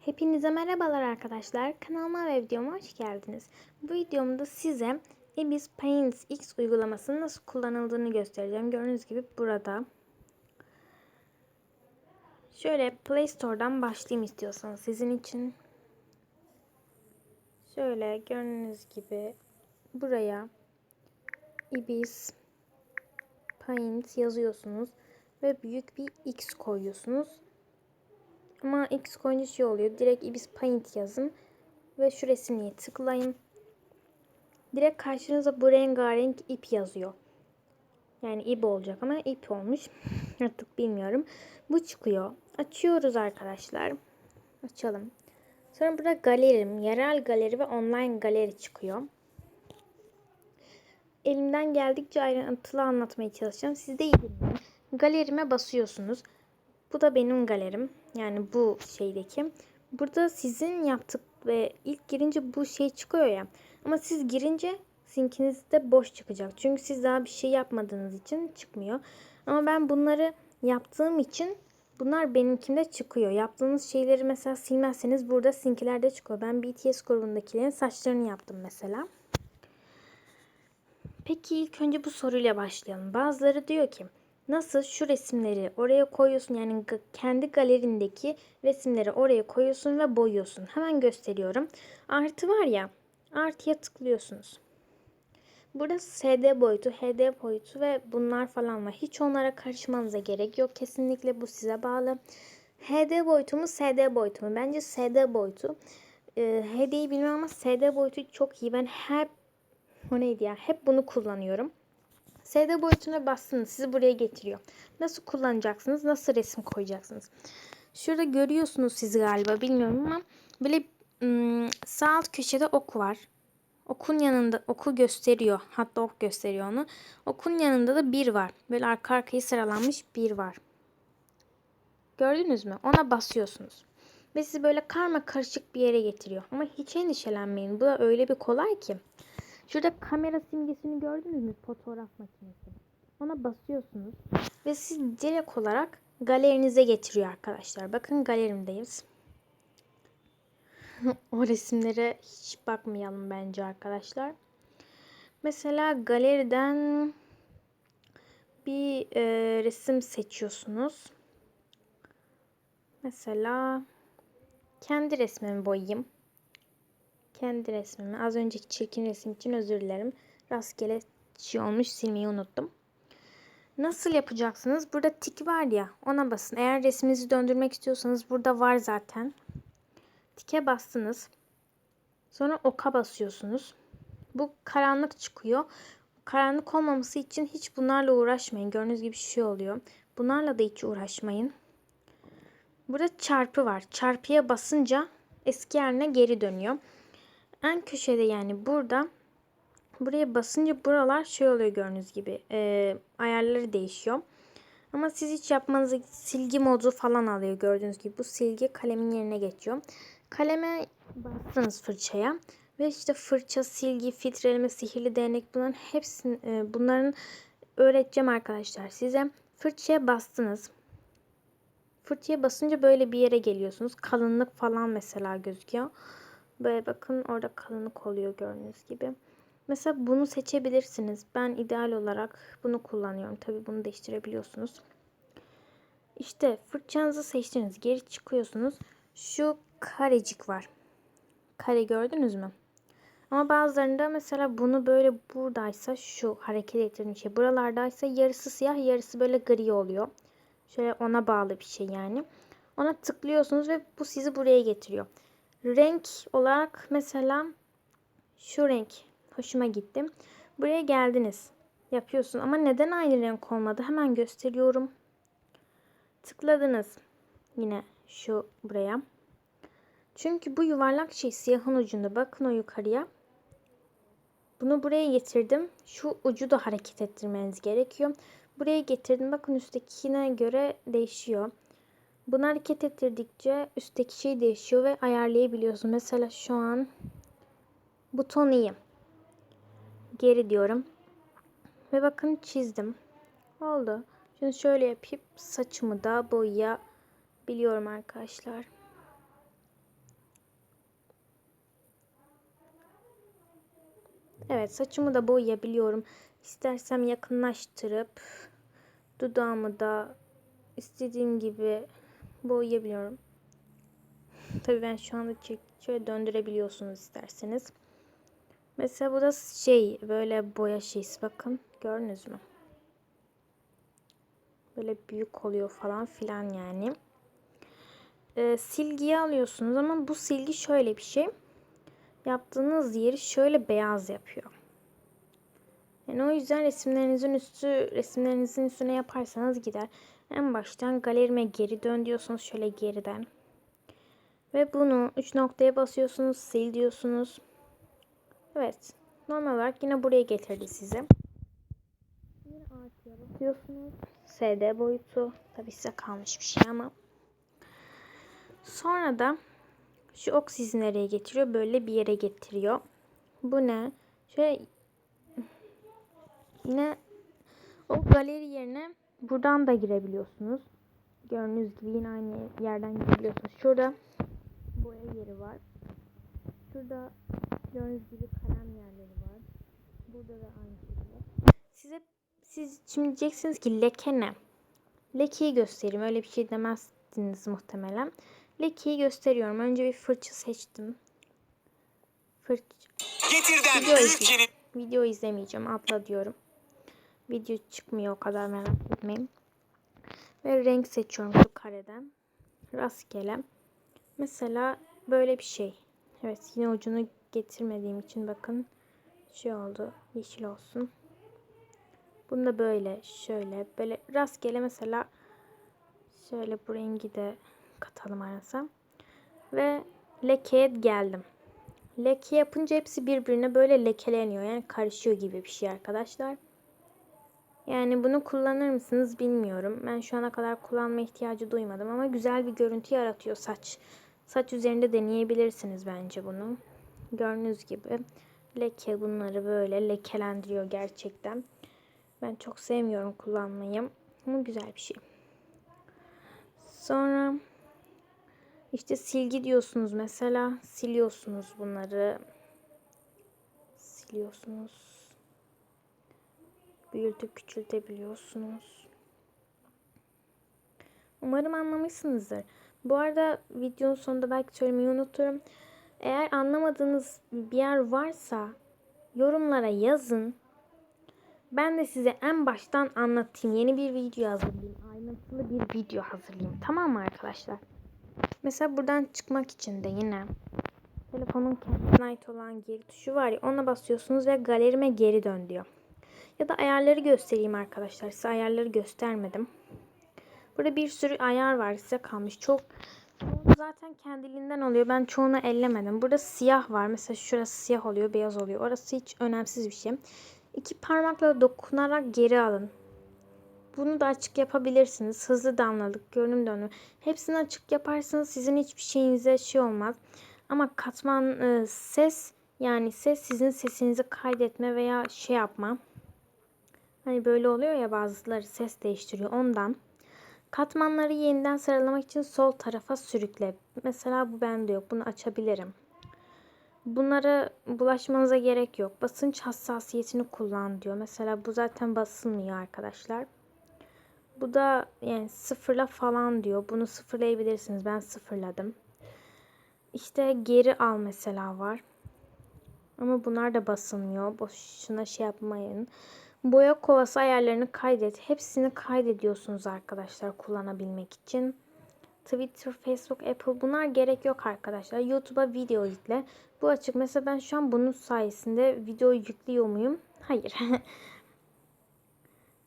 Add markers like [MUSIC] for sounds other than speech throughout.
Hepinize merhabalar arkadaşlar. Kanalıma ve videoma hoş geldiniz. Bu videomda size Ibis Paint X uygulamasının nasıl kullanıldığını göstereceğim. Gördüğünüz gibi burada. Şöyle Play Store'dan başlayayım istiyorsanız sizin için. Şöyle gördüğünüz gibi buraya Ibis Paint yazıyorsunuz ve büyük bir X koyuyorsunuz. Ama X koyunca şey oluyor. Direkt Ibis Paint yazın. Ve şu resimliğe tıklayın. Direkt karşınıza bu rengarenk ip yazıyor. Yani ip olacak ama ip olmuş. [LAUGHS] Artık bilmiyorum. Bu çıkıyor. Açıyoruz arkadaşlar. Açalım. Sonra burada galerim, yerel galeri ve online galeri çıkıyor. Elimden geldikçe ayrıntılı anlatmaya çalışacağım. Siz de iyi dinleyin. Galerime basıyorsunuz. Bu da benim galerim. Yani bu şeydeki. Burada sizin yaptık ve ilk girince bu şey çıkıyor ya. Ama siz girince sinkinizde boş çıkacak. Çünkü siz daha bir şey yapmadığınız için çıkmıyor. Ama ben bunları yaptığım için bunlar benimkinde çıkıyor. Yaptığınız şeyleri mesela silmezseniz burada sinkilerde çıkıyor. Ben BTS grubundakilerin saçlarını yaptım mesela. Peki ilk önce bu soruyla başlayalım. Bazıları diyor ki nasıl şu resimleri oraya koyuyorsun yani kendi galerindeki resimleri oraya koyuyorsun ve boyuyorsun. Hemen gösteriyorum. Artı var ya artıya tıklıyorsunuz. Burada SD boyutu, HD boyutu ve bunlar falan var. Hiç onlara karışmanıza gerek yok. Kesinlikle bu size bağlı. HD boyutu mu SD boyutu mu? Bence SD boyutu. Ee, HD'yi bilmem ama SD boyutu çok iyi. Ben hep o neydi ya? Hep bunu kullanıyorum. SD boyutuna bastınız. Sizi buraya getiriyor. Nasıl kullanacaksınız? Nasıl resim koyacaksınız? Şurada görüyorsunuz sizi galiba bilmiyorum ama böyle sağ alt köşede ok var. Okun yanında oku gösteriyor. Hatta ok gösteriyor onu. Okun yanında da bir var. Böyle arka arkaya sıralanmış bir var. Gördünüz mü? Ona basıyorsunuz. Ve sizi böyle karma karışık bir yere getiriyor. Ama hiç endişelenmeyin. Bu da öyle bir kolay ki. Şurada kamera simgesini gördünüz mü? Fotoğraf makinesi. Ona basıyorsunuz. Ve siz direkt olarak galerinize getiriyor arkadaşlar. Bakın galerimdeyiz. [LAUGHS] o resimlere hiç bakmayalım bence arkadaşlar. Mesela galeriden bir e, resim seçiyorsunuz. Mesela kendi resmimi boyayayım. Kendi resmimi. Az önceki çirkin resim için özür dilerim. Rastgele şey olmuş silmeyi unuttum. Nasıl yapacaksınız? Burada tik var ya ona basın. Eğer resminizi döndürmek istiyorsanız burada var zaten. Tike bastınız. Sonra oka basıyorsunuz. Bu karanlık çıkıyor. Karanlık olmaması için hiç bunlarla uğraşmayın. Gördüğünüz gibi şey oluyor. Bunlarla da hiç uğraşmayın. Burada çarpı var. Çarpıya basınca eski yerine geri dönüyor. En köşede yani burada buraya basınca buralar şey oluyor gördüğünüz gibi. E, ayarları değişiyor. Ama siz hiç yapmanızı silgi modu falan alıyor gördüğünüz gibi. Bu silgi kalemin yerine geçiyor. Kaleme bastınız fırçaya. Ve işte fırça, silgi, filtreleme, sihirli değnek bunların hepsini e, bunların öğreteceğim arkadaşlar size. Fırçaya bastınız. Fırçaya basınca böyle bir yere geliyorsunuz. Kalınlık falan mesela gözüküyor. Böyle bakın orada kalınlık oluyor gördüğünüz gibi. Mesela bunu seçebilirsiniz. Ben ideal olarak bunu kullanıyorum. Tabi bunu değiştirebiliyorsunuz. İşte fırçanızı seçtiniz. Geri çıkıyorsunuz. Şu karecik var. Kare gördünüz mü? Ama bazılarında mesela bunu böyle buradaysa şu hareket ettirdiğim şey buralardaysa yarısı siyah yarısı böyle gri oluyor. Şöyle ona bağlı bir şey yani. Ona tıklıyorsunuz ve bu sizi buraya getiriyor. Renk olarak mesela şu renk hoşuma gitti. Buraya geldiniz. Yapıyorsun ama neden aynı renk olmadı? Hemen gösteriyorum. Tıkladınız. Yine şu buraya. Çünkü bu yuvarlak şey siyahın ucunda. Bakın o yukarıya. Bunu buraya getirdim. Şu ucu da hareket ettirmeniz gerekiyor. Buraya getirdim. Bakın üsttekine göre değişiyor. Bunu hareket ettirdikçe üstteki şey değişiyor ve ayarlayabiliyorsun. Mesela şu an bu iyi. Geri diyorum. Ve bakın çizdim. Oldu. Şimdi şöyle yapıp saçımı da boyayabiliyorum arkadaşlar. Evet saçımı da boyayabiliyorum. İstersem yakınlaştırıp dudağımı da istediğim gibi boyayabiliyorum. Tabii ben şu anda çek- şöyle döndürebiliyorsunuz isterseniz. Mesela bu da şey böyle boya şeysi bakın gördünüz mü? Böyle büyük oluyor falan filan yani. Ee, silgiyi alıyorsunuz ama bu silgi şöyle bir şey. Yaptığınız yeri şöyle beyaz yapıyor. Yani o yüzden resimlerinizin üstü resimlerinizin üstüne yaparsanız gider. En baştan galerime geri dön diyorsunuz şöyle geriden. Ve bunu 3 noktaya basıyorsunuz, sil diyorsunuz. Evet. Normal olarak yine buraya getirdi size. Yine artıya basıyorsunuz. SD boyutu. Tabi size kalmış bir şey ama. Sonra da şu ok sizi nereye getiriyor? Böyle bir yere getiriyor. Bu ne? Şöyle yine o galeri yerine buradan da girebiliyorsunuz. Gördüğünüz gibi yine aynı yerden girebiliyorsunuz. Şurada boya yeri var. Şurada gördüğünüz gibi kalem yerleri var. Burada da aynı şekilde. Size siz şimdi diyeceksiniz ki leke ne? Lekeyi göstereyim. Öyle bir şey demezsiniz muhtemelen. Lekeyi gösteriyorum. Önce bir fırça seçtim. Fırça. Getirden Video, izle- video izlemeyeceğim. Atla diyorum. Video çıkmıyor o kadar merak etmeyin. Ve renk seçiyorum şu kareden. Rastgele. Mesela böyle bir şey. Evet yine ucunu getirmediğim için bakın. Şey oldu. Yeşil olsun. Bunu da böyle şöyle böyle rastgele mesela şöyle bu rengi de katalım arasam. Ve lekeye geldim. Leke yapınca hepsi birbirine böyle lekeleniyor. Yani karışıyor gibi bir şey arkadaşlar. Yani bunu kullanır mısınız bilmiyorum. Ben şu ana kadar kullanma ihtiyacı duymadım ama güzel bir görüntü yaratıyor saç. Saç üzerinde deneyebilirsiniz bence bunu. Gördüğünüz gibi leke bunları böyle lekelendiriyor gerçekten. Ben çok sevmiyorum kullanmayı. Ama güzel bir şey. Sonra işte silgi diyorsunuz mesela. Siliyorsunuz bunları. Siliyorsunuz. Büyütüp küçültebiliyorsunuz. Umarım anlamışsınızdır. Bu arada videonun sonunda belki söylemeyi unuturum. Eğer anlamadığınız bir yer varsa yorumlara yazın. Ben de size en baştan anlatayım. Yeni bir video hazırlayayım. Ayrıntılı bir video hazırlayayım. Tamam mı arkadaşlar? Mesela buradan çıkmak için de yine telefonun kendine ait olan geri tuşu var ya ona basıyorsunuz ve galerime geri dön diyor. Ya da ayarları göstereyim arkadaşlar. Size ayarları göstermedim. Burada bir sürü ayar var size kalmış. Çok zaten kendiliğinden oluyor. Ben çoğunu ellemedim. Burada siyah var. Mesela şurası siyah oluyor, beyaz oluyor. Orası hiç önemsiz bir şey. İki parmakla dokunarak geri alın. Bunu da açık yapabilirsiniz. Hızlı damlalık, görünüm dönümü. Hepsini açık yaparsanız sizin hiçbir şeyinize şey olmaz. Ama katman e, ses yani ses sizin sesinizi kaydetme veya şey yapma. Hani böyle oluyor ya bazıları ses değiştiriyor ondan. Katmanları yeniden sıralamak için sol tarafa sürükle. Mesela bu bende yok. Bunu açabilirim. Bunlara bulaşmanıza gerek yok. Basınç hassasiyetini kullan diyor. Mesela bu zaten basılmıyor arkadaşlar. Bu da yani sıfırla falan diyor. Bunu sıfırlayabilirsiniz. Ben sıfırladım. İşte geri al mesela var. Ama bunlar da basılmıyor. Boşuna şey yapmayın. Boya kovası ayarlarını kaydet. Hepsini kaydediyorsunuz arkadaşlar kullanabilmek için. Twitter, Facebook, Apple bunlar gerek yok arkadaşlar. YouTube'a video yükle. Bu açık. Mesela ben şu an bunun sayesinde video yüklüyor muyum? Hayır. [LAUGHS]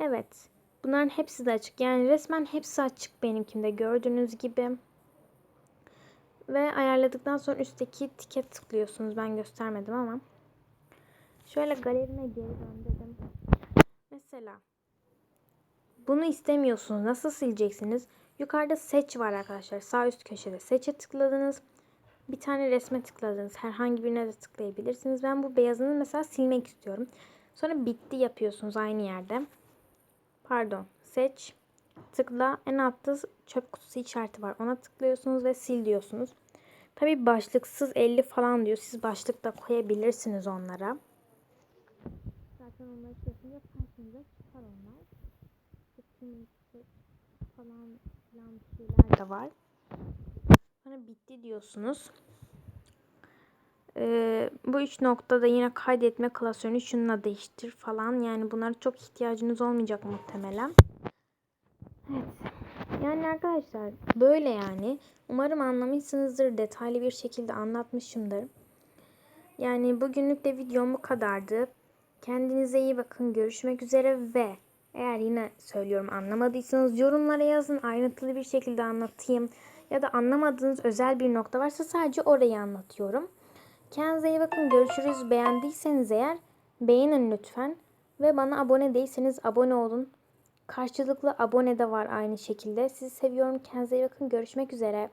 evet. Bunların hepsi de açık. Yani resmen hepsi açık benimkinde gördüğünüz gibi. Ve ayarladıktan sonra üstteki tike tıklıyorsunuz. Ben göstermedim ama. Şöyle galerime geri dön. Bunu istemiyorsunuz. Nasıl sileceksiniz? Yukarıda seç var arkadaşlar. Sağ üst köşede seçe tıkladınız. Bir tane resme tıkladınız. Herhangi birine de tıklayabilirsiniz. Ben bu beyazını mesela silmek istiyorum. Sonra bitti yapıyorsunuz aynı yerde. Pardon. Seç. Tıkla. En altta çöp kutusu işareti var. Ona tıklıyorsunuz ve sil diyorsunuz. Tabi başlıksız 50 falan diyor. Siz başlık da koyabilirsiniz onlara. lütfen onları çözün yaparsanız da çıkar onlar. Falan filan bir şeyler de var. Bana bitti diyorsunuz. Ee, bu üç noktada yine kaydetme klasörünü şununla değiştir falan. Yani bunlara çok ihtiyacınız olmayacak muhtemelen. Evet. Yani arkadaşlar böyle yani. Umarım anlamışsınızdır. Detaylı bir şekilde anlatmışımdır. Yani bugünlük de videom bu kadardı. Kendinize iyi bakın. Görüşmek üzere ve eğer yine söylüyorum anlamadıysanız yorumlara yazın. Ayrıntılı bir şekilde anlatayım. Ya da anlamadığınız özel bir nokta varsa sadece orayı anlatıyorum. Kendinize iyi bakın. Görüşürüz. Beğendiyseniz eğer beğenin lütfen. Ve bana abone değilseniz abone olun. Karşılıklı abone de var aynı şekilde. Sizi seviyorum. Kendinize iyi bakın. Görüşmek üzere.